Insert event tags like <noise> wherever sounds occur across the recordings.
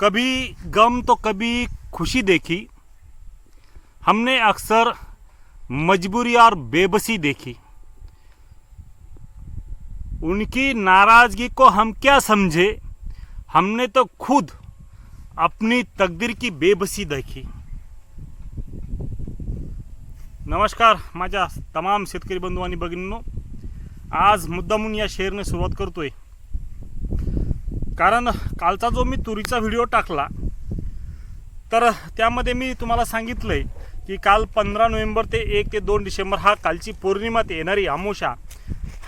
कभी गम तो कभी खुशी देखी। हमने अक्सर मजबूरी और बेबसी देखी। उनकी नाराजगी को हम क्या समझे? हमने तो खुद अपनी तकदीर की बेबसी देखी। नमस्कार माझ्या तमाम शेतकरी बंधू आणि भगिनींनो आज मुद्दामून या शेअरने सुरुवात करतोय. कारण कालचा जो मी तुरीचा व्हिडिओ टाकला तर त्यामध्ये मी तुम्हाला सांगितलंय की काल पंधरा नोव्हेंबर ते एक ते दोन डिसेंबर हा कालची पौर्णिमा ते येणारी आमोशा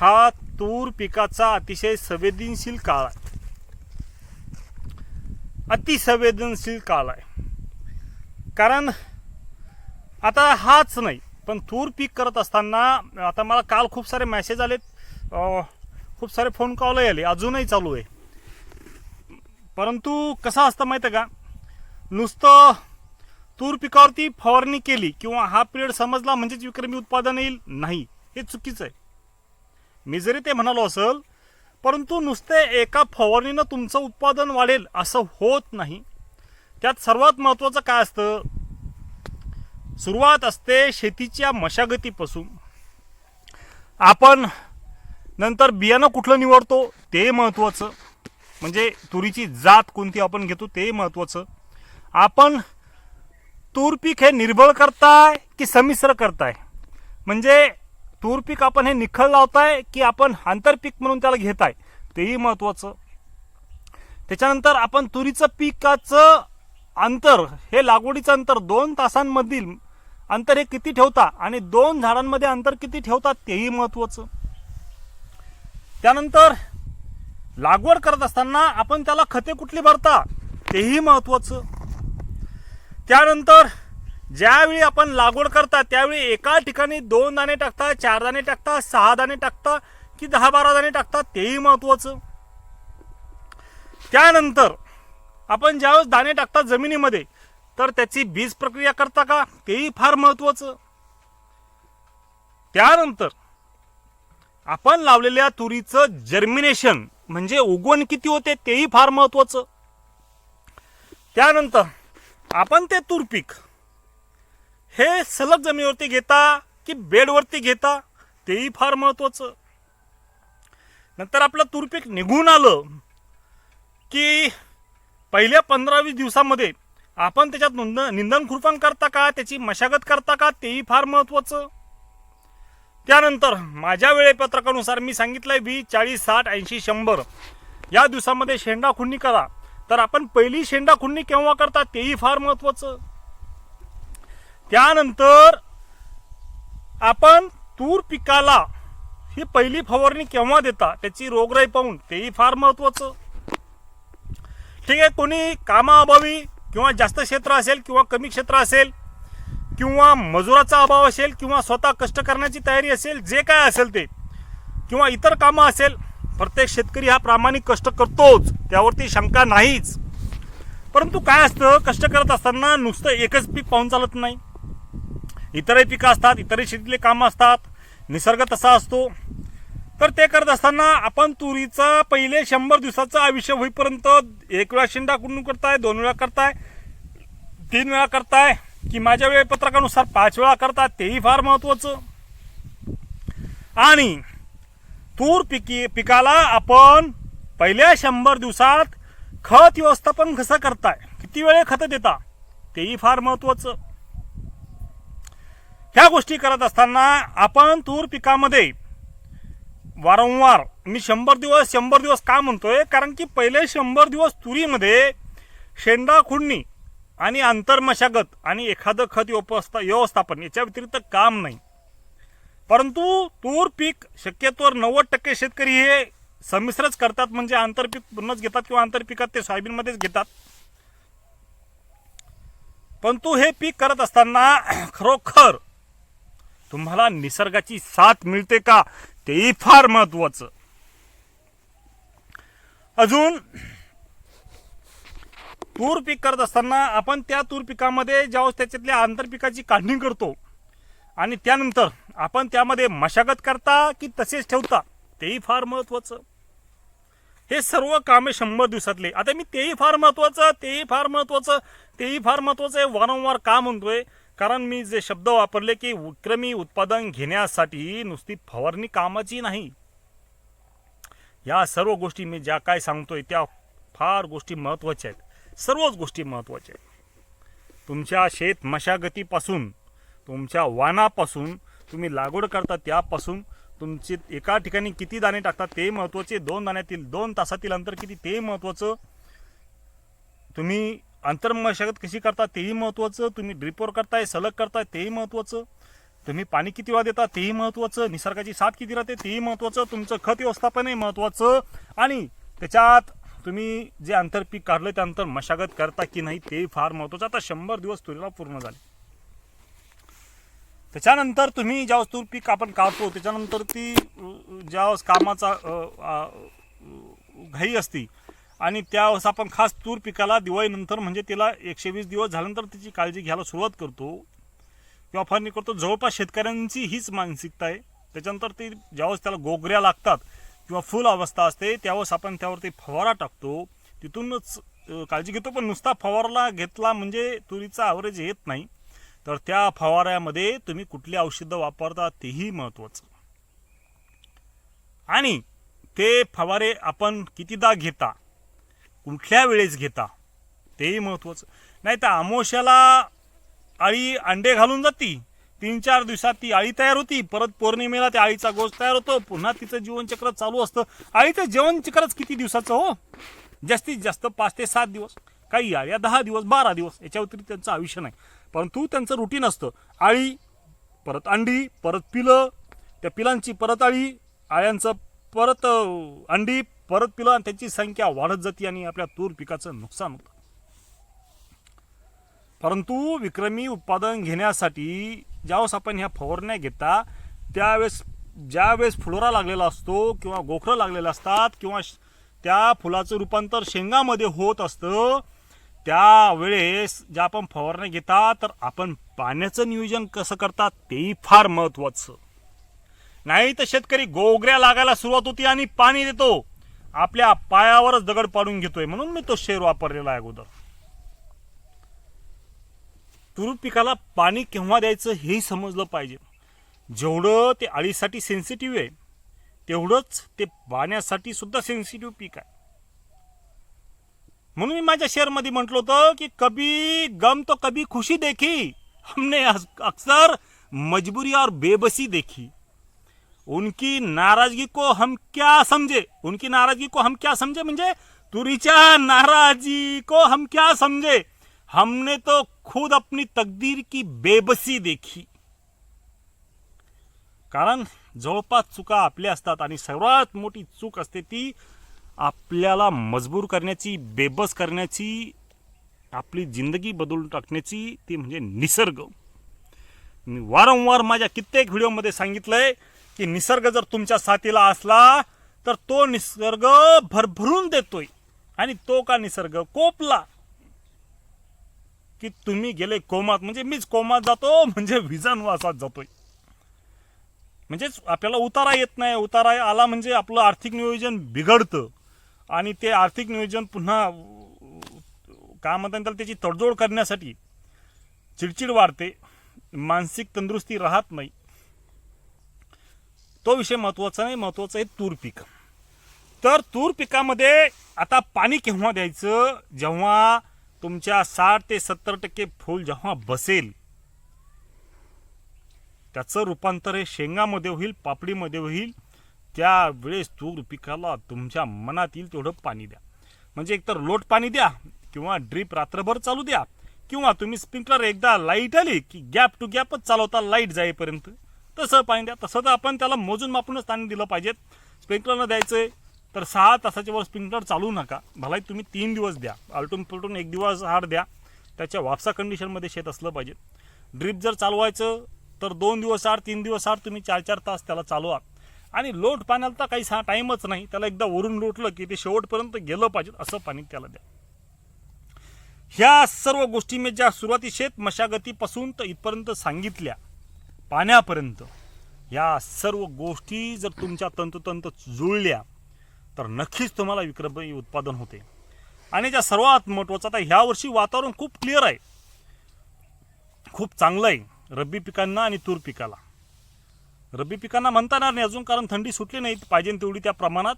हा तूर पिकाचा अतिशय संवेदनशील काळ आहे. अतिसंवेदनशील काळ आहे. कारण आता हाच नाही पण तूर पीक करत असताना आता मला काल खूप सारे मॅसेज आलेत खूप सारे फोन कॉलही आले अजूनही चालू आहे. परंतु कसं असतं माहीत आहे का? नुसतं तूर पिकावरती फवारणी केली किंवा हा पिरियड समजला म्हणजेच विक्रमी उत्पादन येईल? नाही. हे चुकीचं आहे. मी जरी ते म्हणालो असेल परंतु नुसते एका फवारणीनं तुमचं उत्पादन वाढेल असं होत नाही. त्यात सर्वात महत्त्वाचं काय असतं? सुरुवात असते शेतीच्या मशागतीपासून. आपण नंतर बियाणं कुठलं निवडतो? ते महत्त्वाचं. म्हणजे तुरीची जात कोणती आपण घेतो ते महत्त्वाचं आपण तूर पीक हे निर्बळ करताय की संमिश्र करताय? म्हणजे तूर पीक आपण हे निखळ लावताय की आपण आंतरपीक म्हणून त्याला घेताय? तेही महत्त्वाचं त्याच्यानंतर आपण तुरीचं पिकाचं अंतर हे लागवडीचं अंतर दोन तासांमधील अंतर हे किती ठेवता आणि दोन झाडांमध्ये अंतर किती ठेवतात तेही महत्त्वाचं त्यानंतर लागवड करत असताना आपण त्याला खते कुठली भरता? तेही महत्त्वाचं त्यानंतर ज्यावेळी आपण लागवड करता त्यावेळी एका ठिकाणी दोन दाणे टाकता चार दाणे टाकता सहा दाणे टाकता की दहा बारा दाणे टाकता तेही महत्त्वाचं त्यानंतर आपण ज्यावेळेस दाणे टाकता जमिनीमध्ये तर त्याची बीज प्रक्रिया करता का? तेही फार महत्त्वाचं त्यानंतर आपण लावलेल्या तुरीचं जर्मिनेशन म्हणजे उगवण किती होते तेही फार महत्त्वाचं त्यानंतर आपण ते तूर पीक. हे सलग जमिनीवरती घेता की बेडवरती घेता तेही फार महत्त्वाचं नंतर आपलं तूर पीक निघून आलं की पहिल्या पंधरा वीस दिवसामध्ये आपण त्याच्यात नोंद निंदन खुरपण करता का त्याची मशागत करता का तेही फार महत्त्वाचं त्यानंतर माझ्या वेळेपत्रकानुसार मी सांगितलंय वीस चाळीस साठ ऐंशी शंभर. या दिवसामध्ये शेंडा खुन्नी करा. तर आपण पहिली शेंडा खुन्नी केव्हा करता तेही फार महत्त्वाचं त्यानंतर आपण तूर पिकाला ही पहिली फवारणी केव्हा देता त्याची रोगराई पाहून तेही फार महत्त्वाचं ठीक आहे कोणी कामाअभावी किंवा जास्त क्षेत्र असेल किंवा कमी क्षेत्र असेल किंवा मजुराचा अभाव असेल किंवा स्वतः कष्ट करण्याची तयारी असेल जे काय असेल ते किंवा इतर कामं असेल प्रत्येक शेतकरी हा प्रामाणिक कष्ट करतोच त्यावरती शंका नाहीच. परंतु काय असतं कष्ट करत असताना नुसतं एकच पीक पाहून चालत नाही. इतरही पिकं असतात इतरही शेतीतले कामं असतात निसर्ग तसा असतो. तर ते करत असताना आपण तुरीचा पहिले शंभर दिवसाचं आयुष्य होईपर्यंत एक वेळा शेंडा कुंडून करताय दोन वेळा करताय तीन वेळा करताय की माझ्या वेळपत्रकानुसार पाच वेळा करतात तेही फार महत्त्वाचं. आणि तूर पिकी पिकाला आपण पहिल्या शंभर दिवसात खत व्यवस्थापन कसं करताय किती वेळे खत देता तेही फार महत्त्वाचं. ह्या गोष्टी करत असताना आपण तूर पिकामध्ये वारंवार मी शंभर दिवस शंभर दिवस का म्हणतोय कारण की पहिले शंभर दिवस तुरीमध्ये शेंडा खुडणी आणि आंतरमशागत आणि एखादं खत व्यवस्था व्यवस्थापन याच्या व्यतिरिक्त काम नाही. परंतु तूर पीक शक्यतोवर नव्वद टक्के शेतकरी हे संमिश्रच करतात म्हणजे आंतरपीक पूर्णच घेतात किंवा आंतरपिकात ते सोयाबीनमध्येच घेतात. परंतु हे पीक करत असताना <clears throat> खरोखर तुम्हाला निसर्गाची साथ मिळते का? तेही फार महत्वाचं अजून तूर पीक करत असताना आपण त्या तूर पिकामध्ये ज्यावेळेस त्याच्यातल्या आंतरपिकाची काढणी करतो आणि त्यानंतर आपण त्यामध्ये मशागत करता की तसेच ठेवता तेही फार महत्वाचं. हे सर्व कामे शंभर दिवसातले. आता मी तेही फार महत्वाचं तेही फार महत्वाचं तेही फार महत्वाचं आहे वारंवार का म्हणतोय? कारण मी जे शब्द वापरले की विक्रमी उत्पादन घेण्यासाठी नुसती फवारणी कामाची नाही. या सर्व गोष्टी मी ज्या काय सांगतोय त्या फार गोष्टी महत्त्वाच्या आहेत. सर्वच गोष्टी महत्त्वाच्या आहेत. तुमच्या शेत मशागतीपासून तुमच्या वानापासून तुम्ही लागवड करता त्यापासून तुमचे एका ठिकाणी किती दाणे टाकतात ते महत्त्वाचे दोन दाण्यातील दोन तासातील अंतर किती ते महत्त्वाचं. तुम्ही अंतर्मशागत कशी करता तेही महत्त्वाचं तुम्ही ड्रिपवर करताय सलग करताय तेही महत्त्वाचं. तुम्ही पाणी किती वेळा देता तेही महत्त्वाचं निसर्गाची साथ किती राहते तेही महत्त्वाचं तुमचं खत व्यवस्थापनही महत्त्वाचं आणि त्याच्यात तुम्ही जे आंतरपीक काढलं त्यानंतर मशागत करता की नाही ते फार महत्त्वाचं आता शंभर दिवस तुरीला पूर्ण झाले. त्याच्यानंतर तुम्ही ज्यावेळेस तूर पीक आपण काढतो त्याच्यानंतर ती ज्यावेळेस कामाचा घाई असती आणि त्यावेळेस आपण खास तूर पिकाला दिवाळीनंतर म्हणजे तिला एकशे वीस दिवस झाल्यानंतर तिची काळजी घ्यायला सुरुवात करतो. किंवा फवारणी करतो. जवळपास शेतकऱ्यांची हीच मानसिकता आहे. त्याच्यानंतर ते ज्यावेळेस त्याला गोगऱ्या लागतात किंवा फुल अवस्था असते त्यावेळेस आपण त्यावरती फवारा टाकतो. तिथूनच काळजी घेतो पण नुसता फवारला घेतला म्हणजे तुरीचा ॲव्हरेज येत नाही. तर त्या फवाऱ्यामध्ये तुम्ही कुठली औषधं वापरता तेही महत्त्वाचं आणि ते फवारे आपण कितीदा घेता कुठल्या वेळेस घेता तेही महत्त्वाचं नाही तर आमोशाला अळी अंडे घालून जाती तीन चार दिवसात ती आळी तयार होती. परत पौर्णिमेला त्या आळीचा गोष तयार होतो. पुन्हा तिचं जीवनचक्र चालू असतं. आळीचं जीवनचक्रच किती दिवसाचं हो? जास्तीत जास्त पाच ते सात दिवस. काही आळ्या दहा दिवस बारा दिवस. याच्या व्यतिरिक्त त्यांचं आयुष्य नाही. परंतु त्यांचं रुटीन असतं. आळी परत अंडी परत पिलं. त्या पिलांची परत आळी आळ्यांचं परत अंडी परत पिलं आणि त्यांची संख्या वाढत जाते आणि आपल्या तूर पिकाचं नुकसान होतं. परंतु विक्रमी उत्पादन घेण्यासाठी ज्यावेळेस आपण ह्या फवारण्या घेता त्यावेळेस ज्यावेळेस फुलोरा लागलेला असतो किंवा गोखरं लागलेलं असतात किंवा त्या फुलाचं रूपांतर शेंगामध्ये होत असतं त्यावेळेस ज्या आपण फवारण्या घेता तर आपण पाण्याचं नियोजन कसं करतात तेही फार महत्त्वाचं. नाही तर शेतकरी गोगऱ्या लागायला सुरुवात होती आणि पाणी देतो. आपल्या पायावरच दगड पाडून घेतोय म्हणून मी तो शेर वापरलेला आहे अगोदर. तूर पिकाला पाणी केव्हा द्यायचं हेही समजलं पाहिजे. जेवढं ते अळीसाठी सेन्सिटिव्ह आहे तेवढंच ते पाण्यासाठी सुद्धा सेन्सिटिव्ह पीक आहे. म्हणून मी माझ्या शेअरमध्ये म्हटलं होतं की कभी गम तो कभी खुशी देखी. हमने अक्सर मजबूरी और बेबसी देखी. उनकी नाराजगी को हम क्या समझे? उनकी नाराजगी को हम क्या समझे? म्हणजे तुरीच्या नाराजी को हम क्या समझे? हमने तो खुद अपनी तकदीर की बेबसी देखी। कारण जवळपास चुका आपल्या असतात आणि सर्वात मोठी चूक असते ती आपल्याला मजबूर करण्याची बेबस करण्याची आपली जिंदगी बदलून टाकण्याची ती म्हणजे निसर्ग. मी वारंवार माझ्या कित्येक व्हिडिओमध्ये सांगितलंय की निसर्ग जर तुमच्या साथीला असला तर तो निसर्ग भरभरून देतोय आणि तो का निसर्ग? कोपला. की तुम्ही गेले कोमात म्हणजे मीच कोमात जातो म्हणजे विजन वासात जातोय. म्हणजेच आपल्याला उतारा येत नाही उतारा आला म्हणजे आपलं आर्थिक नियोजन बिघडतं. आणि ते आर्थिक नियोजन पुन्हा काय म्हणता त्याला त्याची तडजोड करण्यासाठी चिडचिड वाढते मानसिक तंदुरुस्ती राहत नाही. तो विषय महत्त्वाचा नाही महत्त्वाचा आहे तूर पीक. तर तूर पिकामध्ये आता पाणी केव्हा द्यायचं? जेव्हा तुमच्या साठ ते सत्तर टक्के फूल जेव्हा बसेल त्याचं रूपांतर हे शेंगामध्ये होईल पापडीमध्ये होईल. त्यावेळेस तूर पिकाला तुमच्या मनात येईल तेवढं पाणी द्या. म्हणजे एकतर लोट पाणी द्या किंवा ड्रीप रात्रभर चालू द्या किंवा तुम्ही स्प्रिंकलर एकदा लाइट आली की गॅप टू गॅपच चालवता लाइट जाईपर्यंत. तसं पाणी द्या. तसं तर आपण त्याला मोजून मापूनच पाणी दिलं पाहिजेत. स्प्रिंकलरनं द्यायचंय. तर सहा तासाच्या वर स्प्रिंकलर चालू नका. भलाई तुम्ही तीन दिवस द्या. आलटून पलटून एक दिवस हार द्या. त्याच्या वापसा कंडिशनमध्ये शेत असलं पाहिजे. ड्रीप जर चालवायचं तर दोन दिवस आड तीन दिवस आड तुम्ही चार चार तास त्याला चालवा. आणि लोट पाण्याला तर काही सा टाईमच नाही. त्याला एकदा वरून लोटलं की ते शेवटपर्यंत गेलं पाहिजे असं पाणी त्याला द्या. ह्या सर्व गोष्टी मी ज्या सुरुवाती शेत मशागतीपासून तर इथपर्यंत सांगितल्या पाण्यापर्यंत या सर्व गोष्टी जर तुमच्या तंतोतंत जुळल्या तर नक्कीच तुम्हाला विक्रमी उत्पादन होते. आणि ज्या सर्वात महत्त्वाचं आता ह्यावर्षी वातावरण खूप क्लिअर आहे. खूप चांगलं आहे. रब्बी पिकांना आणि तूर पिकाला. रब्बी पिकांना म्हणता येणार नाही अजून कारण थंडी सुटली नाही पाहिजे तेवढी त्या प्रमाणात.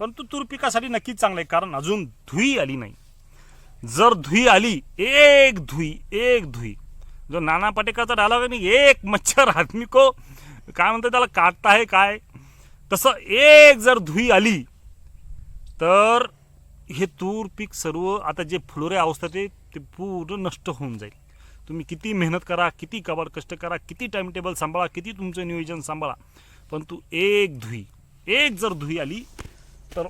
परंतु तूर पिकासाठी नक्कीच चांगलं आहे कारण अजून धुई आली नाही. जर धुई आली एक धुई एक धुई. जो नाना पाटेकरचा डायलॉग आहे ना एक मच्छर आदमी को काय म्हणतात त्याला काटता आहे काय? तसं एक जर धुई आली तर हे तूर पीक सर्व आता जे फुलोऱ्या अवस्थेत आहे ते पूर्ण नष्ट होऊन जाईल. तुम्ही किती मेहनत करा किती कबाड कष्ट करा किती टाइम टेबल सांभाळा किती तुमचं नियोजन सांभाळा. परंतु एक धुई एक जर धुई आली तर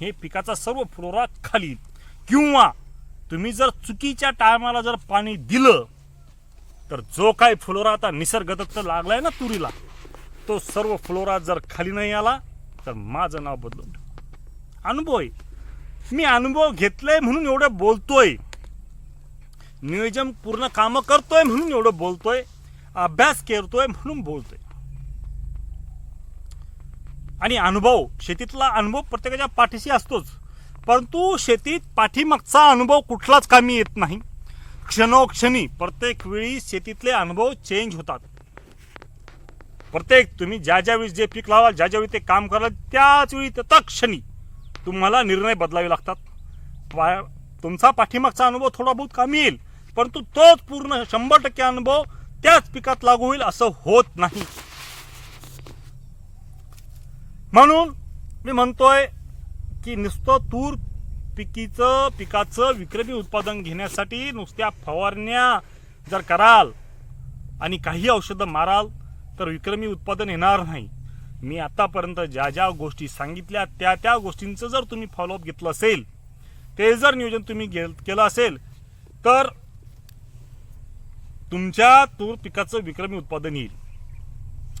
हे पिकाचा सर्व फ्लोरा खाली किंवा तुम्ही जर चुकीच्या टायमाला जर पाणी दिलं तर जो काय फ्लोरा आता निसर्गदत्त लागलाय ना तुरीला तो सर्व फ्लोरा जर खाली नाही आला तर माझं नाव बदलून ठेव. अनुभव आहे. मी अनुभव घेतलाय म्हणून एवढं बोलतोय. नियोजन पूर्ण कामं करतोय म्हणून एवढं बोलतोय. अभ्यास करतोय म्हणून बोलतोय. आणि अनुभव शेतीतला अनुभव प्रत्येकाच्या पाठीशी असतोच. परंतु शेतीत पाठीमागचा अनुभव कुठलाच कामी येत नाही. क्षणोक्षणी प्रत्येक वेळी शेतीतले अनुभव चेंज होतात. प्रत्येक तुम्ही ज्या ज्यावेळी जे पीक लावाल ज्या ज्यावेळी ते काम कराल त्याच वेळी तत्क्षणी तुम्हाला निर्णय बदलावे लागतात. पा- तुमचा पाठीमागचा अनुभव थोडा बहुत कमी येईल परंतु तोच पूर्ण शंभर टक्के अनुभव त्याच पिकात लागू होईल असं होत नाही. म्हणून मी म्हणतोय की नुसतं तूर पिकीचं पिकाचं विक्रमी उत्पादन घेण्यासाठी नुसत्या फवारण्या जर कराल आणि काही औषधं माराल तर विक्रमी उत्पादन येणार नाही. मी आतापर्यंत ज्या ज्या गोष्टी सांगितल्या त्या त्या गोष्टींचं जर तुम्ही फॉलोअप घेतलं असेल ते जर नियोजन तुम्ही गे केलं असेल तर तुमच्या तूर पिकाचं विक्रमी उत्पादन येईल.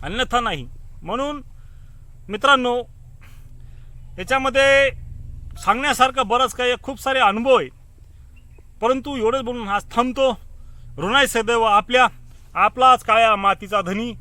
अन्यथा नाही. म्हणून मित्रांनो याच्यामध्ये सांगण्यासारखं बरंच काही खूप सारे अनुभव आहे. परंतु एवढंच बोलून आज थांबतो. ऋणाय सदैव आपल्या आपलाच काळ्या मातीचा धनी.